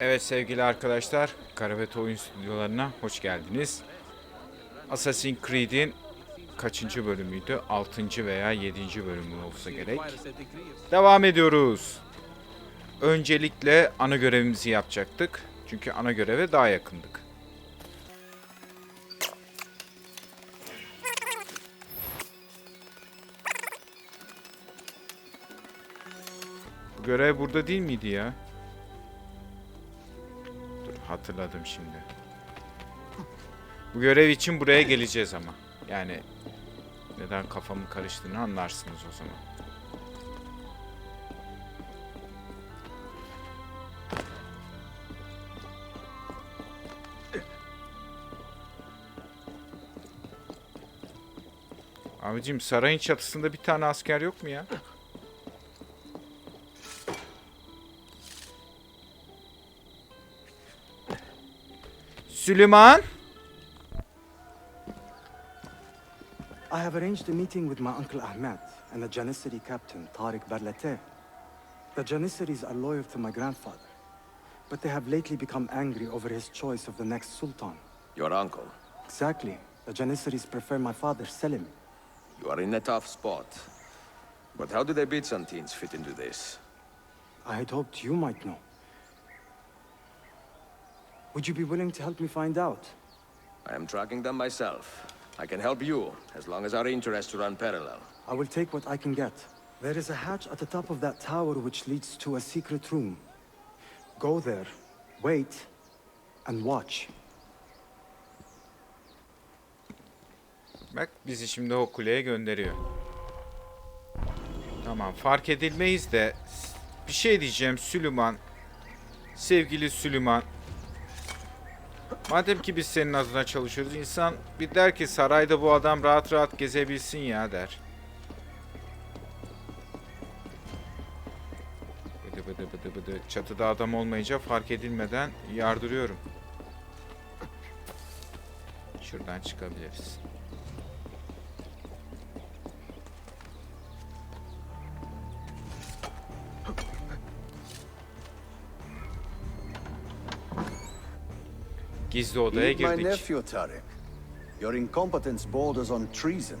Evet sevgili arkadaşlar, Karavet Oyun Stüdyolarına hoş geldiniz. Assassin's Creed'in kaçıncı bölümüydü? 6. veya 7. bölümü olsa gerek. Devam ediyoruz. Öncelikle ana görevimizi yapacaktık. Çünkü ana göreve daha yakındık. Görev burada değil miydi ya? Hatırladım şimdi. Bu görev için buraya geleceğiz ama. Yani neden kafamın karıştığını anlarsınız o zaman. Abicim sarayın çatısında bir tane asker yok mu ya? Süleyman? I have arranged a meeting with my uncle Ahmed and the Janissary captain, Tariq Barlate. The Janissaries are loyal to my grandfather, but they have lately become angry over his choice of the next sultan. Your uncle. Exactly. The Janissaries prefer my father, Selim. You are in a tough spot. But how do the Byzantines fit into this? I had hoped you might know. Would you be willing to help me find out? I am tracking them myself. I can help you, as long as our interests run parallel. I will take what I can get. There is a hatch at the top of that tower which leads to a secret room. Go there, wait, and watch. Bak bizi şimdi o kuleye gönderiyor. Tamam fark edilmeyiz de bir şey diyeceğim Süleyman. Sevgili Süleyman. Madem ki biz senin adına çalışıyoruz insan bir der ki sarayda bu adam rahat rahat gezebilsin ya der. Bıdı bıdı bıdı bıdı. Çatıda adam olmayınca fark edilmeden yardırıyorum. Şuradan çıkabiliriz. Gizli odaya Meet my girdik. nephew, Tarek. Your incompetence borders on treason.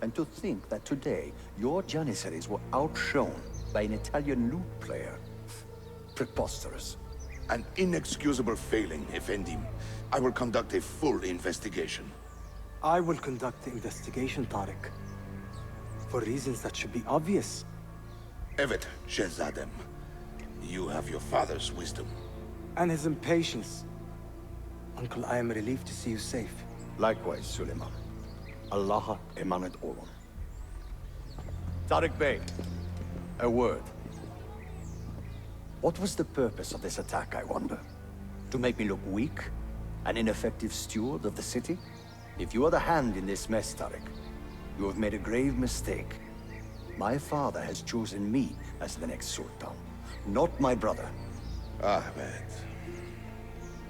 And to think that today, your Janissaries were outshone by an Italian lute player. Preposterous. An inexcusable failing, Effendim. I will conduct a full investigation. I will conduct the investigation, Tariq. For reasons that should be obvious. Evet, Shehzadem. You have your father's wisdom. And his impatience. Uncle, I am relieved to see you safe. Likewise, Suleiman. Allah emanet olun. Tariq Bey, a word. What was the purpose of this attack, I wonder? To make me look weak? An ineffective steward of the city? If you are the hand in this mess, Tariq, you have made a grave mistake. My father has chosen me as the next sultan, not my brother. Ahmed.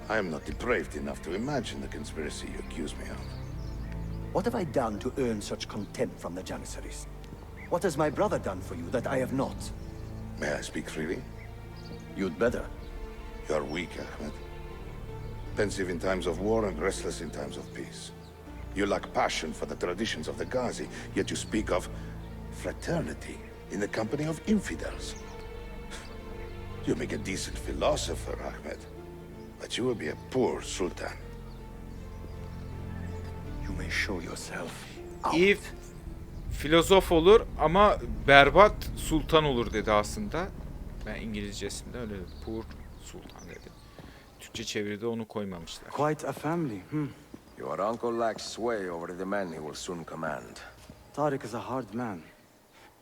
I am not depraved enough to imagine the conspiracy you accuse me of. What have I done to earn such contempt from the Janissaries? What has my brother done for you that I have not? May I speak freely? You'd better. You are weak, Ahmed. Pensive in times of war and restless in times of peace. You lack passion for the traditions of the Ghazi, yet you speak of fraternity in the company of infidels. You make a decent philosopher, Ahmed, but you will be a poor sultan. You may show yourself. out. İyi filozof olur ama berbat sultan olur dedi aslında. Ben İngilizcesinde öyle dedi. Poor sultan dedi. Türkçe çeviride onu koymamışlar. Quite a family, hmm. Your uncle lacks sway over the men he will soon command. Tariq is a hard man.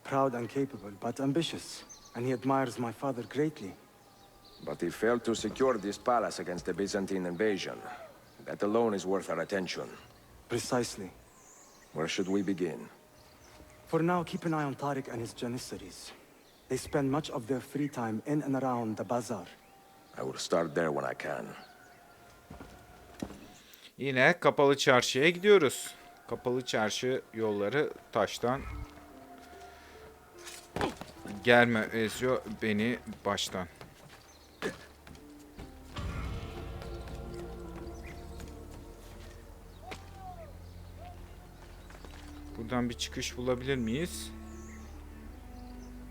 Proud and capable, but ambitious. And he admires my father greatly. But he failed to secure this palace against the Byzantine invasion. That alone is worth our attention. Precisely. Where should we begin? For now, keep an eye on Tariq and his Janissaries. They spend much of their free time in and around the bazaar. I will start there when I can. Yine kapalı çarşıya gidiyoruz. Kapalı çarşı yolları taştan gelme eziyor beni baştan. Şuradan bir çıkış bulabilir miyiz?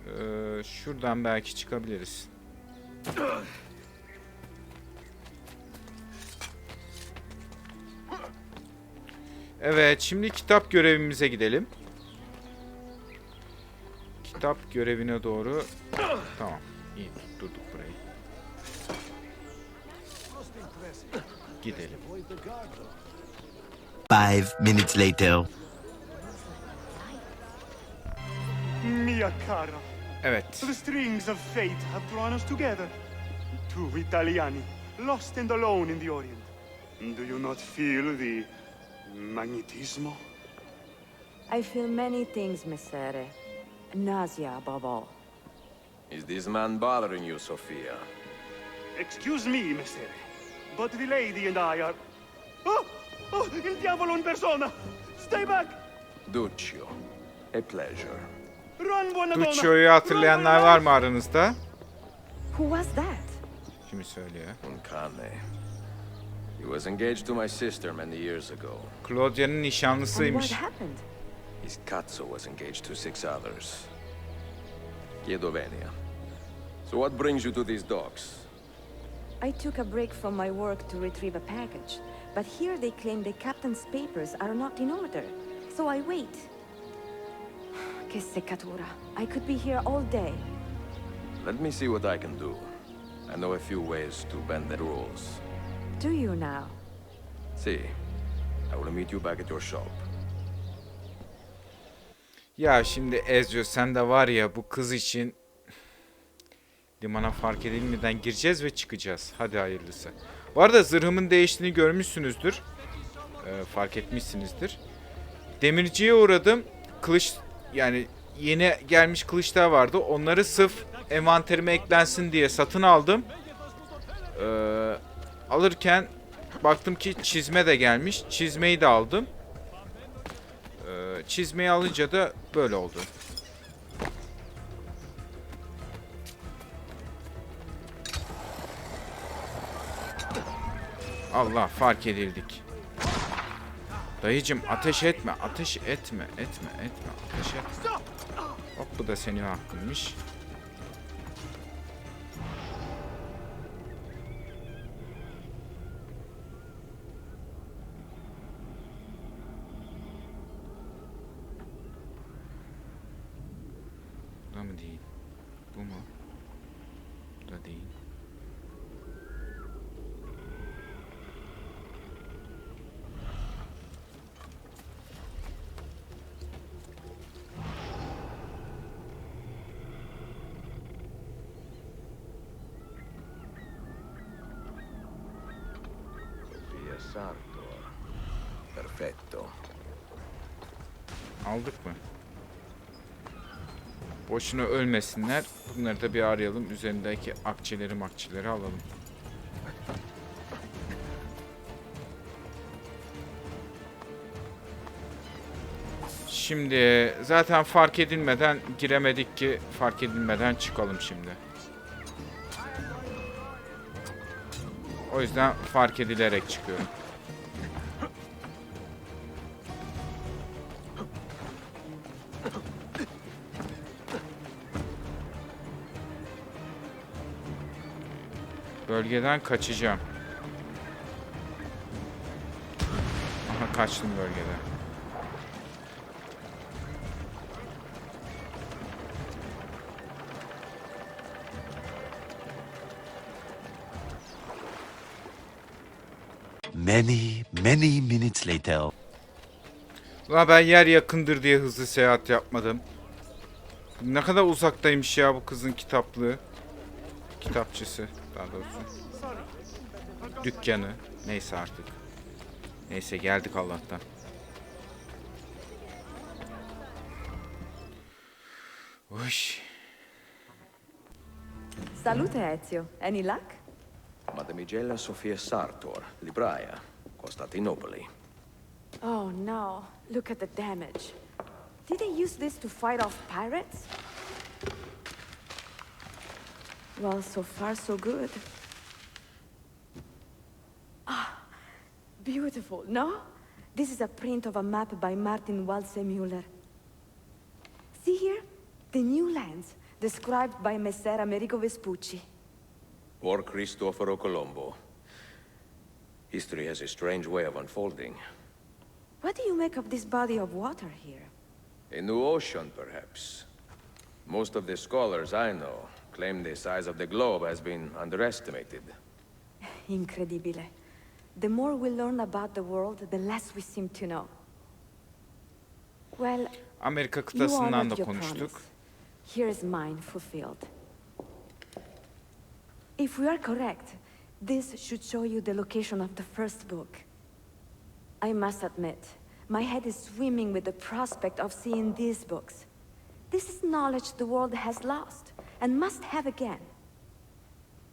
Ee, şuradan belki çıkabiliriz. Evet, şimdi kitap görevimize gidelim. Kitap görevine doğru. Tamam, iyi tutturduk burayı. Gidelim. Five minutes later. Mia cara, Evet. the strings of fate have drawn us together. Two Italiani, lost and alone in the Orient. Do you not feel the magnetismo? I feel many things, Messere. Nausea above all. Is this man bothering you, Sofia? Excuse me, Messere, but the lady and I are... Oh! Oh, il diavolo in persona! Stay back! Duccio. A pleasure. Duccio'yu hatırlayanlar var mı aranızda? Who was that? Kimi söylüyor? Un cane. He was engaged to my sister many years ago. Claudia'nın And what nişanlısıymış. happened? His cazzo was engaged to six others. Chiedo venia. So what brings you to these docks? I took a break from my work to retrieve a package, but here they claim the captain's papers are not in order. So I wait. Che seccatura. I could be here all day. Let me see what I can do. I know a few ways to bend the rules. Do you now? See, I will meet you back at your shop. Ya şimdi Ezio sen de var ya bu kız için limana fark edilmeden gireceğiz ve çıkacağız. Hadi hayırlısı. Bu arada zırhımın değiştiğini görmüşsünüzdür. Ee, fark etmişsinizdir. Demirciye uğradım. Kılıç yani yeni gelmiş kılıçlar vardı. Onları sırf envanterime eklensin diye satın aldım. Ee, alırken baktım ki çizme de gelmiş. Çizmeyi de aldım. Ee, çizmeyi alınca da böyle oldu. Allah fark edildik. Dayıcım ateş etme, ateş etme, etme, etme, ateş etme. Hop bu da senin hakkınmış. Sartor. Perfetto. Aldık mı? Boşuna ölmesinler. Bunları da bir arayalım. Üzerindeki akçeleri makçeleri alalım. Şimdi zaten fark edilmeden giremedik ki fark edilmeden çıkalım şimdi. O yüzden fark edilerek çıkıyorum. Bölgeden kaçacağım. Aha kaçtım bölgeden. Many, many minutes later. Ulan ben yer yakındır diye hızlı seyahat yapmadım. Ne kadar uzaktaymış ya bu kızın kitaplığı. Kitapçısı daha doğrusu. Dükkanı. Neyse artık. Neyse geldik Allah'tan. Uş. Salute, Ezio. Any luck? Madamigella Sofia Sartor, libraia, Costantinopoli. Oh no. Look at the damage. Did they use this to fight off pirates? Well, so far so good. Ah, beautiful, no? This is a print of a map by Martin Waldseemüller. See here? The new lands, described by Messer Amerigo Vespucci. Or Cristoforo Colombo. History has a strange way of unfolding. What do you make of this body of water here? A new ocean, perhaps. Most of the scholars I know claim the size of the globe has been underestimated. Incredibile. The more we learn about the world, the less we seem to know. Well, Amerika you kıtasından honored da your konuştuk. Here is mine fulfilled. If we are correct, this should show you the location of the first book. I must admit, my head is swimming with the prospect of seeing these books. This is knowledge the world has lost, and must have again.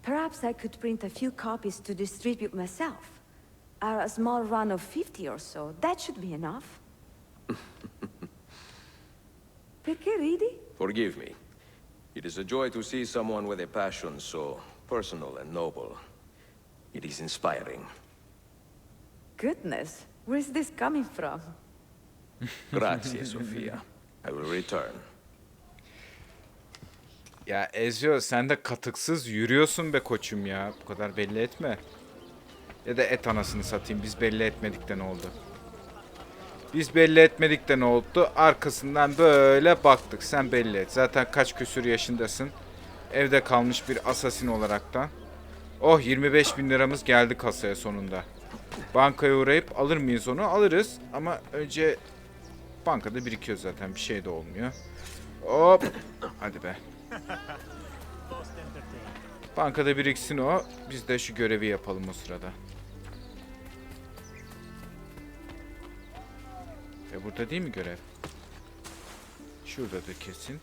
Perhaps I could print a few copies to distribute myself. A small run of 50 or so, that should be enough. Perché ridi? Forgive me. It is a joy to see someone with a passion so personal and noble. It is inspiring. Goodness, where's this coming from? Grazie, Sofia. I will return. Ya Ezio sen de katıksız yürüyorsun be koçum ya. Bu kadar belli etme. Ya da et anasını satayım. Biz belli etmedik de ne oldu? Biz belli etmedik de ne oldu? Arkasından böyle baktık. Sen belli et. Zaten kaç küsür yaşındasın. Evde kalmış bir asasin olaraktan. Oh 25 bin liramız geldi kasaya sonunda. Bankaya uğrayıp alır mıyız onu? Alırız. Ama önce bankada birikiyor zaten. Bir şey de olmuyor. Hop. Hadi be. Bankada biriksin o. Biz de şu görevi yapalım o sırada. E burada değil mi görev? Şuradadır kesin.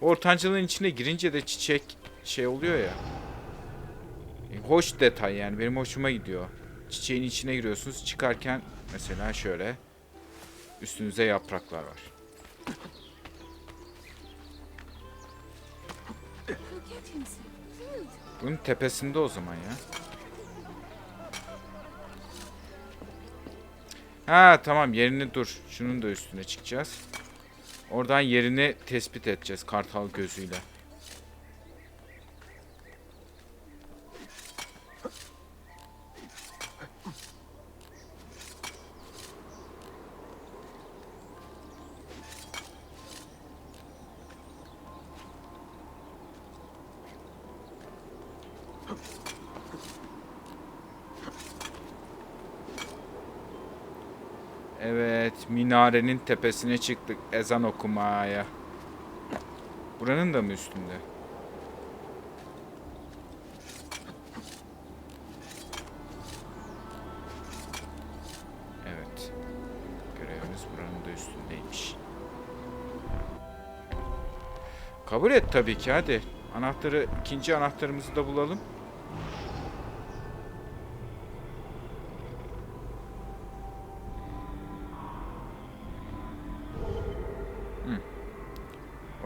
Ortancılığın içine girince de çiçek şey oluyor ya. E, hoş detay yani benim hoşuma gidiyor. Çiçeğin içine giriyorsunuz çıkarken mesela şöyle üstünüze yapraklar var. Bunun tepesinde o zaman ya. Ha tamam yerini dur. Şunun da üstüne çıkacağız. Oradan yerini tespit edeceğiz kartal gözüyle. Evet, minarenin tepesine çıktık ezan okumaya. Buranın da mı üstünde? Evet. Görevimiz buranın da üstündeymiş. Kabul et tabii ki hadi. Anahtarı, ikinci anahtarımızı da bulalım.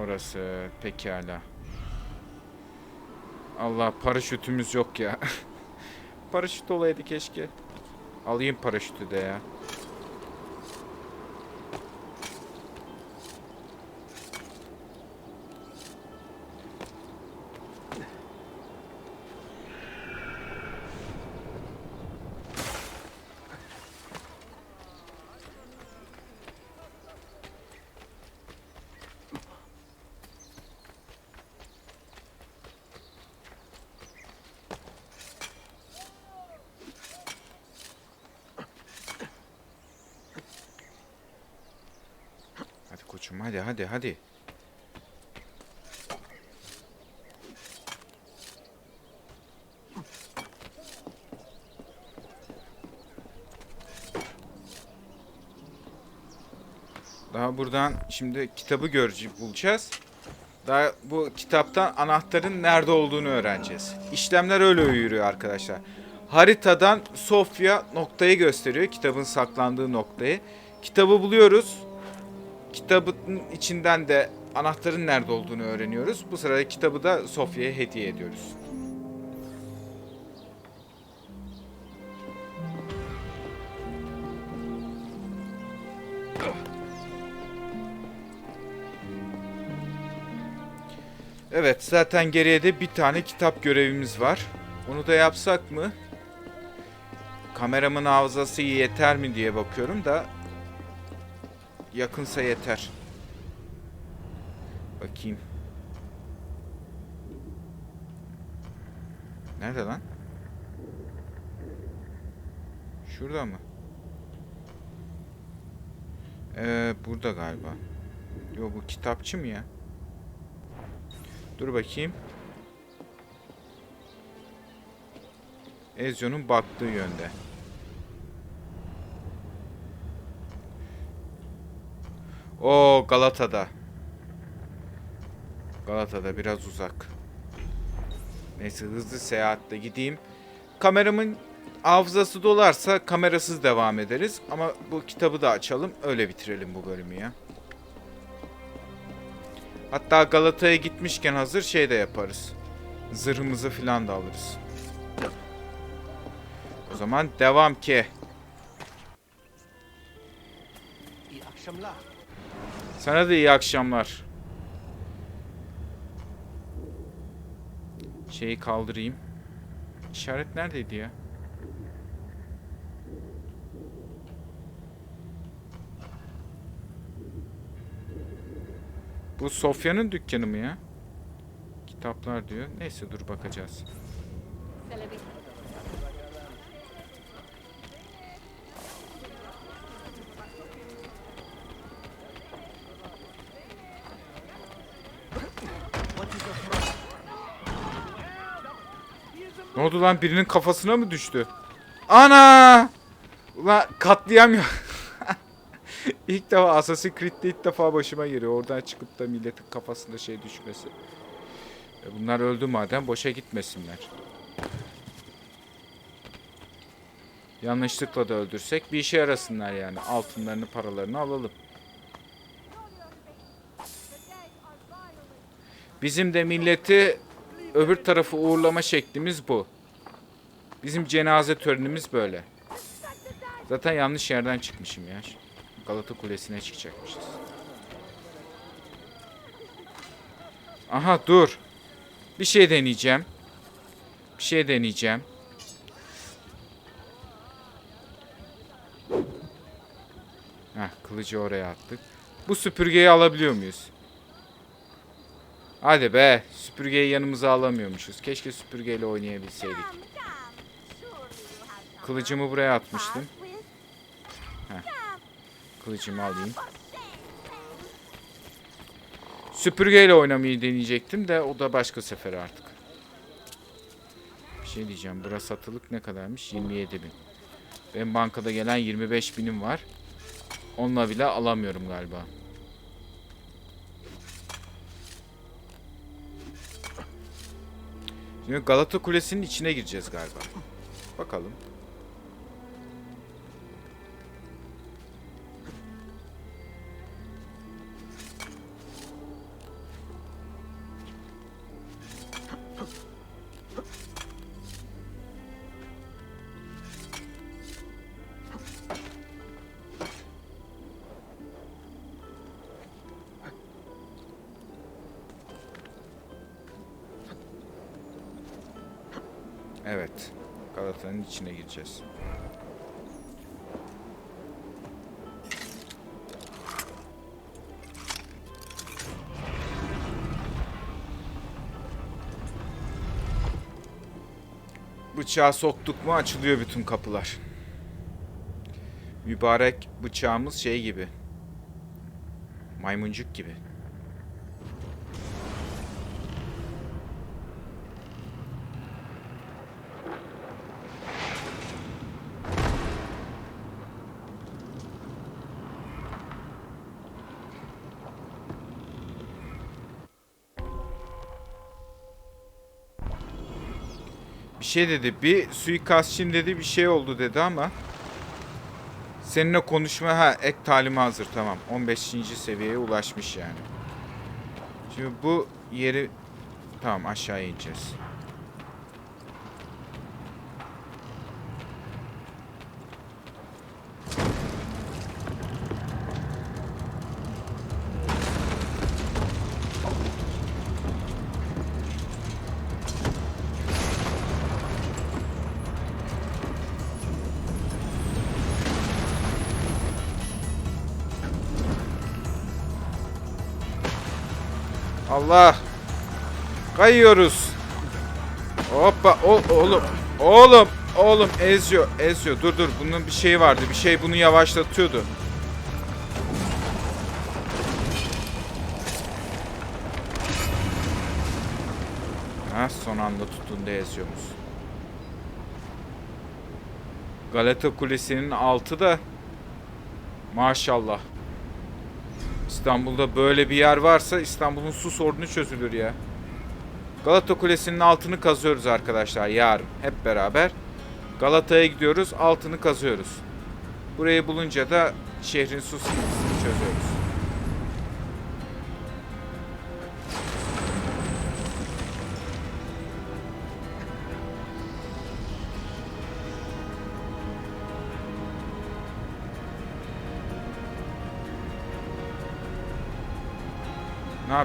Orası pekala. Allah paraşütümüz yok ya. Paraşüt olaydı keşke. Alayım paraşütü de ya. Hadi koçum hadi hadi. Daha buradan şimdi kitabı görece bulacağız. Daha bu kitaptan anahtarın nerede olduğunu öğreneceğiz. İşlemler öyle yürüyor arkadaşlar. Haritadan Sofya noktayı gösteriyor. Kitabın saklandığı noktayı. Kitabı buluyoruz. Kitabın içinden de anahtarın nerede olduğunu öğreniyoruz. Bu sırada kitabı da Sofya'ya hediye ediyoruz. Evet zaten geriye de bir tane kitap görevimiz var. Onu da yapsak mı? Kameramın hafızası yeter mi diye bakıyorum da yakınsa yeter. Bakayım. Nerede lan? Şurada mı? Ee, burada galiba. Yo bu kitapçı mı ya? Dur bakayım. Ezio'nun baktığı yönde. O Galata'da. Galata'da biraz uzak. Neyse hızlı seyahatte gideyim. Kameramın hafızası dolarsa kamerasız devam ederiz. Ama bu kitabı da açalım. Öyle bitirelim bu bölümü ya. Hatta Galata'ya gitmişken hazır şey de yaparız. Zırhımızı falan da alırız. O zaman devam ki. Sana da iyi akşamlar. Şeyi kaldırayım. İşaret neredeydi ya? Bu Sofya'nın dükkanı mı ya? Kitaplar diyor. Neyse dur bakacağız. Ne oldu lan birinin kafasına mı düştü? Ana! Ulan katliam ya. ilk defa Assassin's Creed'de ilk defa başıma geliyor. Oradan çıkıp da milletin kafasında şey düşmesi. E bunlar öldü madem boşa gitmesinler. Yanlışlıkla da öldürsek bir işe yarasınlar yani. Altınlarını paralarını alalım. Bizim de milleti öbür tarafı uğurlama şeklimiz bu. Bizim cenaze törenimiz böyle. Zaten yanlış yerden çıkmışım ya. Galata Kulesi'ne çıkacakmışız. Aha dur. Bir şey deneyeceğim. Bir şey deneyeceğim. Heh, kılıcı oraya attık. Bu süpürgeyi alabiliyor muyuz? Hadi be. Süpürgeyi yanımıza alamıyormuşuz. Keşke süpürgeyle oynayabilseydik. Kılıcımı buraya atmıştım. Kılıcımı alayım. Süpürgeyle oynamayı deneyecektim de o da başka sefer artık. Bir şey diyeceğim. Burası satılık ne kadarmış? 27 bin. Benim bankada gelen 25 binim var. Onunla bile alamıyorum galiba. Şimdi Galata Kulesi'nin içine gireceğiz galiba. Bakalım. Gireceğiz. Bıçağı soktuk mu açılıyor bütün kapılar. Mübarek bıçağımız şey gibi. Maymuncuk gibi. Şey dedi. Bir suikastçın dedi bir şey oldu dedi ama seninle konuşma ha ek talimi hazır tamam. 15. seviyeye ulaşmış yani. Şimdi bu yeri tamam aşağı ineceğiz. Allah. Kayıyoruz. Hoppa. O, oğlum. Oğlum. Oğlum eziyor. Eziyor. Dur dur. Bunun bir şeyi vardı. Bir şey bunu yavaşlatıyordu. Ha, son anda tuttuğunda eziyormuş. Galata Kulesi'nin altı da maşallah. İstanbul'da böyle bir yer varsa İstanbul'un su sorunu çözülür ya. Galata Kulesi'nin altını kazıyoruz arkadaşlar yarın hep beraber. Galata'ya gidiyoruz altını kazıyoruz. Burayı bulunca da şehrin su sıkıntısını çözüyoruz.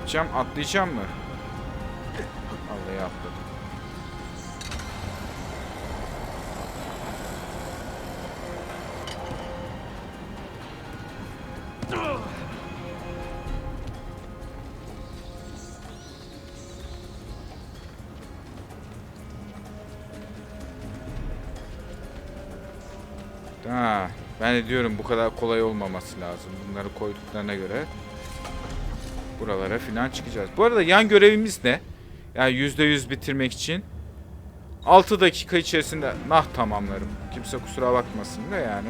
Yapacağım? Atlayacağım mı? Vallahi atladım. Ha, ben de diyorum bu kadar kolay olmaması lazım. Bunları koyduklarına göre buralara filan çıkacağız. Bu arada yan görevimiz ne? Yani %100 bitirmek için 6 dakika içerisinde nah tamamlarım. Kimse kusura bakmasın da yani.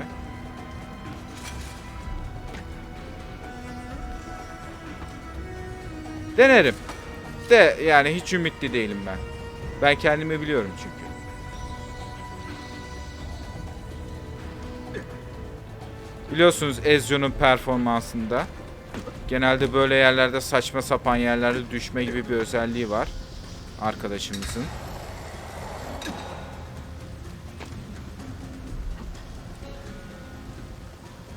Denerim. De yani hiç ümitli değilim ben. Ben kendimi biliyorum çünkü. Biliyorsunuz Ezio'nun performansında genelde böyle yerlerde saçma sapan yerlerde düşme gibi bir özelliği var arkadaşımızın.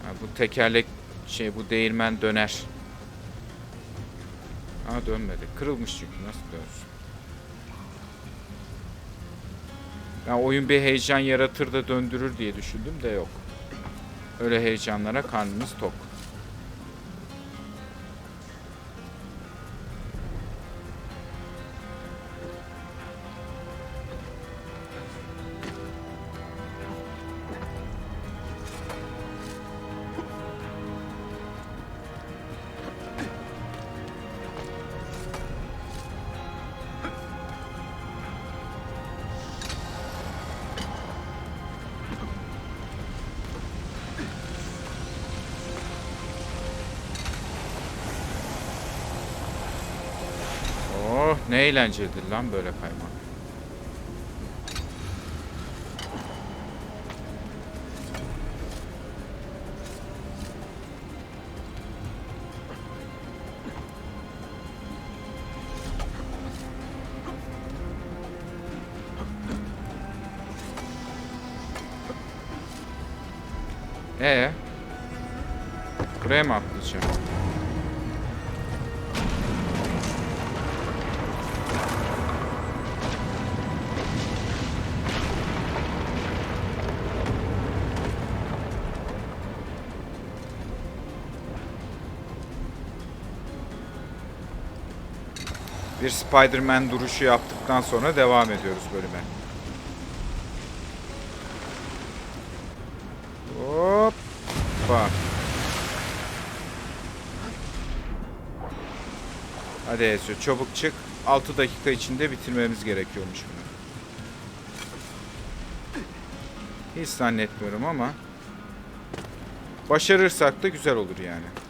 Ha, bu tekerlek şey bu değirmen döner. Aa dönmedi. Kırılmış çünkü nasıl dönsün? Ya oyun bir heyecan yaratır da döndürür diye düşündüm de yok. Öyle heyecanlara karnımız tok. Eğlencelidir lan böyle kaymak. Ee? Buraya mı atlayacağım? Bir Spider-Man duruşu yaptıktan sonra devam ediyoruz bölüme. Hoppa. Hadi Ezio çabuk çık. 6 dakika içinde bitirmemiz gerekiyormuş bunu. Hiç zannetmiyorum ama başarırsak da güzel olur yani.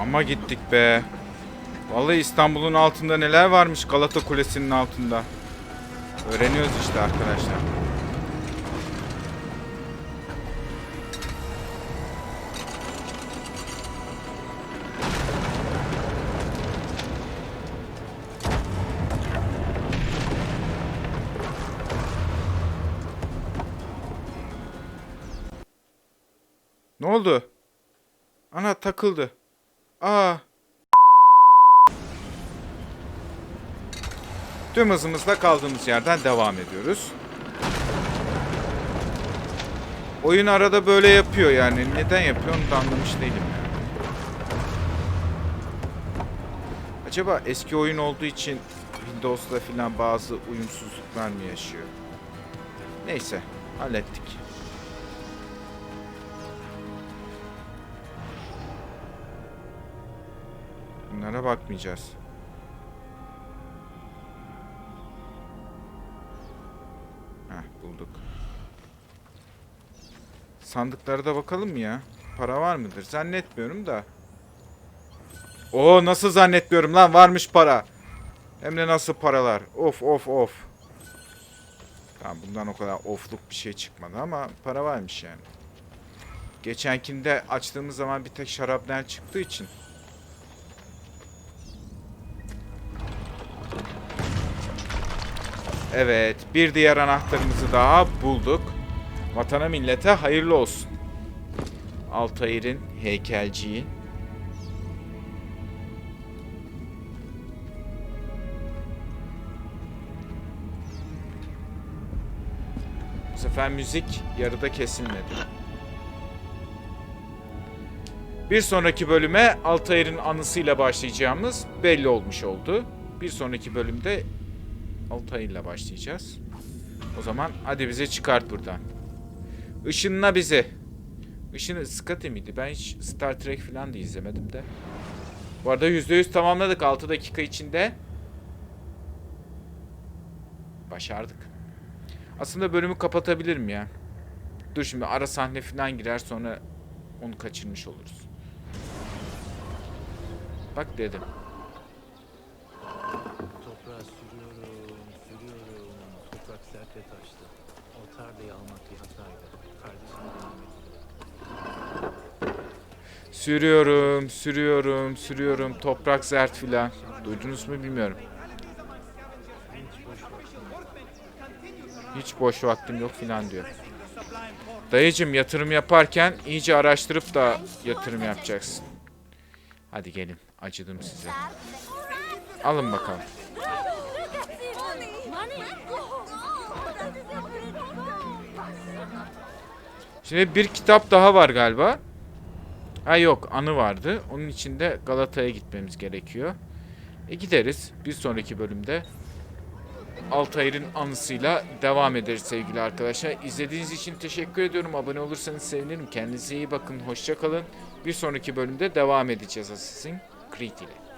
Ama gittik be. Vallahi İstanbul'un altında neler varmış Galata Kulesi'nin altında. Öğreniyoruz işte arkadaşlar. Ne oldu? Ana takıldı. Aa. Tüm hızımızla kaldığımız yerden devam ediyoruz. Oyun arada böyle yapıyor yani. Neden yapıyor onu da anlamış değilim. Acaba eski oyun olduğu için Windows'da filan bazı uyumsuzluklar mı yaşıyor? Neyse, hallettik. Bunlara bakmayacağız. Heh bulduk. Sandıklara da bakalım ya? Para var mıdır? Zannetmiyorum da. Oo nasıl zannetmiyorum lan varmış para. Hem de nasıl paralar. Of of of. Tamam bundan o kadar ofluk bir şey çıkmadı ama para varmış yani. Geçenkinde açtığımız zaman bir tek şarapnel çıktığı için. Evet, bir diğer anahtarımızı daha bulduk. Vatana millete hayırlı olsun. Altair'in heykelciyi. Bu sefer müzik yarıda kesilmedi. Bir sonraki bölüme Altair'in anısıyla başlayacağımız belli olmuş oldu. Bir sonraki bölümde Altair'le başlayacağız. O zaman hadi bize çıkart buradan. Işınla bizi. Işın Scotty miydi? Ben hiç Star Trek falan da izlemedim de. Bu arada %100 tamamladık 6 dakika içinde. Başardık. Aslında bölümü kapatabilirim ya. Dur şimdi ara sahne falan girer sonra onu kaçırmış oluruz. Bak dedim. Toprağa sürüyorum, sürüyorum. Toprak sert ve taşlı. O tarlayı almak bir hataydı. Kardeşime devam Sürüyorum, sürüyorum, sürüyorum. Toprak zert filan. Duydunuz mu bilmiyorum. Hiç boş vaktim yok filan diyor. Dayıcım yatırım yaparken iyice araştırıp da yatırım yapacaksın. Hadi gelin. Acıdım size. Alın bakalım. Şimdi bir kitap daha var galiba. Ha yok anı vardı. Onun için de Galata'ya gitmemiz gerekiyor. E gideriz. Bir sonraki bölümde Altair'in anısıyla devam ederiz sevgili arkadaşlar. İzlediğiniz için teşekkür ediyorum. Abone olursanız sevinirim. Kendinize iyi bakın. Hoşça kalın. Bir sonraki bölümde devam edeceğiz Assassin's Creed ile.